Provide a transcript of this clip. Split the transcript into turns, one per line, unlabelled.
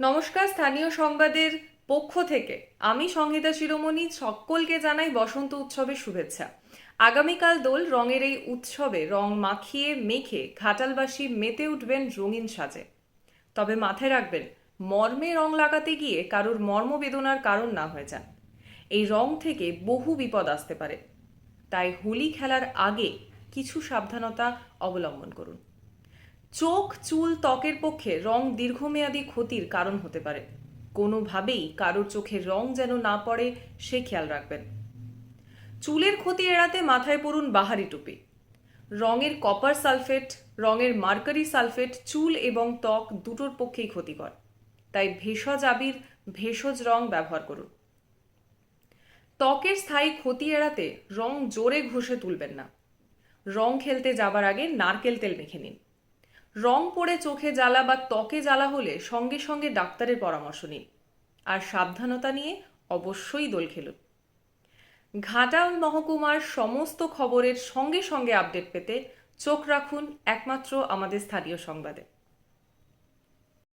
নমস্কার, স্থানীয় সংবাদের পক্ষ থেকে। আমি সংহিতা শিরোমণি, সকলকে জানাই বসন্ত উৎসবের শুভেচ্ছা। আগামীকাল দোল রঙের এই উৎসবে রং মাখিয়ে মেখে ঘাটালবাসী মেতে উঠবেন রঙিন সাজে। তবে মাথায় রাখবেন, মর্মে রং লাগাতে গিয়ে কারোর মর্মবেদনার কারণ না হয়ে যান। এই রং থেকে বহু বিপদ আসতে পারে। তাই হোলি খেলার আগে কিছু সাবধানতা অবলম্বন করুন। চোখ, চুল, ত্বকের পক্ষে রং দীর্ঘমেয়াদী ক্ষতির কারণ হতে পারে। কোনোভাবেই কারোর চোখে রং যেন না পড়ে, সে খেয়াল রাখবেন। চুলের ক্ষতি এড়াতে মাথায় পড়ুন বাহারি টুপি। রঙের কপার সালফেট, রঙের মার্কারি সালফেট, চুল এবং ত্বক দুটোর পক্ষেই ক্ষতিকর। তাই ভেষজ আবির, ভেষজ রং ব্যবহার করুন। ত্বকের স্থায়ী ক্ষতি এড়াতে রং জোরে ঘষে তুলবেন না। রং খেলতে যাবার আগে নারকেল তেল মেখে নিন। রং পড়ে চোখে জ্বালা বা ত্বকে জ্বালা হলে সঙ্গে সঙ্গে ডাক্তারের পরামর্শ নিন। আর সাবধানতা নিয়ে অবশ্যই দোল খেলুন। ঘাটাল মহকুমার সমস্ত খবরের সঙ্গে সঙ্গে আপডেট পেতে চোখ রাখুন একমাত্র আমাদের স্থানীয় সংবাদে।